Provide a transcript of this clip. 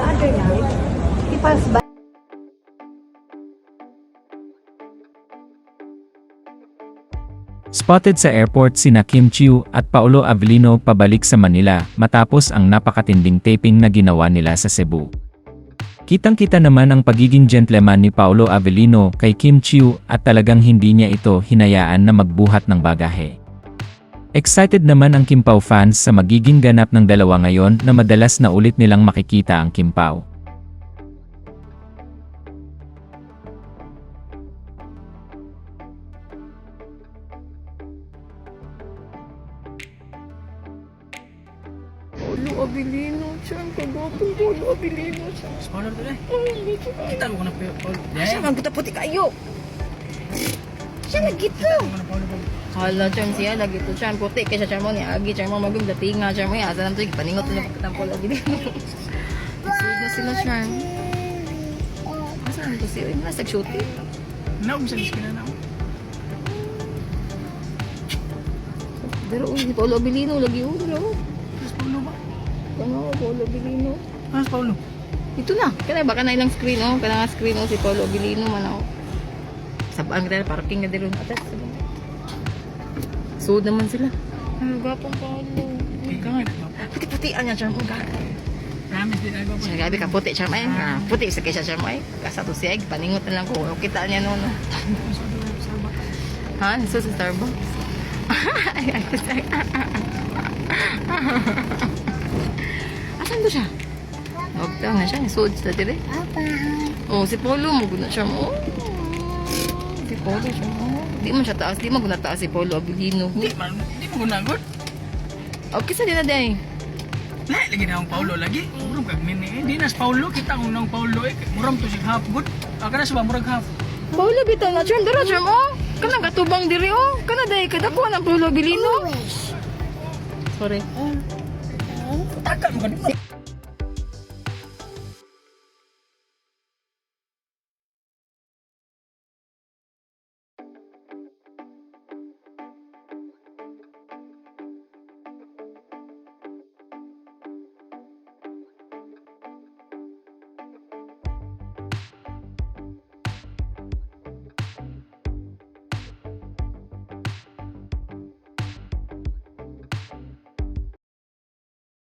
the other night, he passed by. Spotted sa airport sina Kim Chiu at Paolo Avellino pabalik sa Manila matapos ang napakatinding taping na ginawa nila sa Cebu. Kitang-kita naman ang pagiging gentleman ni Paolo Avellino kay Kim Chiu at talagang hindi niya ito hinayaan na magbuhat ng bagahe. Excited naman ang Kim Pao fans sa magiging ganap ng dalawa ngayon na madalas na ulit nilang makikita ang Kim Pao. Polo Abilino siya. Kagapong Polo Abilino siya. Spoiler to eh. Ay, hindi ko. Kita ko na. Paul. Siya Dahil. man puti kayo. Siya nagito. Hala, Charm siya. Lagi to Charm. Puti kaya siya Charm mo ni Agi. Charm mo maging datinga. Charm mo yan. Asa naman ito. Paningot na kapatang Polo Abilino. Sunod na sila Charm. Asa naman to siya? Nasa shooting. Naog sa iskina na. Pero uy, si Polo Abilino. Lagi oh. Pero Mas Paulo ba? ano, Polo Abilino. Mas Paulo. Ito na. Kaya baka na ilang screen, oh. Kaya nga screen, oh. Si Paulo Abilino man, oh. Sabaan kita, parking na din ron. Atas. Suod naman sila. Ano, gapong Paulo. Puti-putian niya, din ako. Siya, gabi ka, puti, Charm. Ay, ah, puti, sa kaya Charm. Ay, kasa to siya. Paningot na lang ko. Kita niya, no, no. Ha? Nasa sa Starbucks? Ay, ay, ay. Asan ba siya? Magtang na siya. Suod sa dire. Oh, si Polo mo guna siya mo. Si Polo mo. Di man siya taas, di man guna taas si Polo Abilino. Di man. Di mo gunagot. Okay sa din na day. Lahat lagi na akong Paulo lagi. Murang kag mini eh. Di nas Paulo. Kita ko nang Paulo eh. Murang to si half good. Aka na sa ba half. Polo bitaw na charm dara charm oh. Kana gatubang diri oh. Kana day kadako ng Polo Abilino. Sorry. Taka mo ka.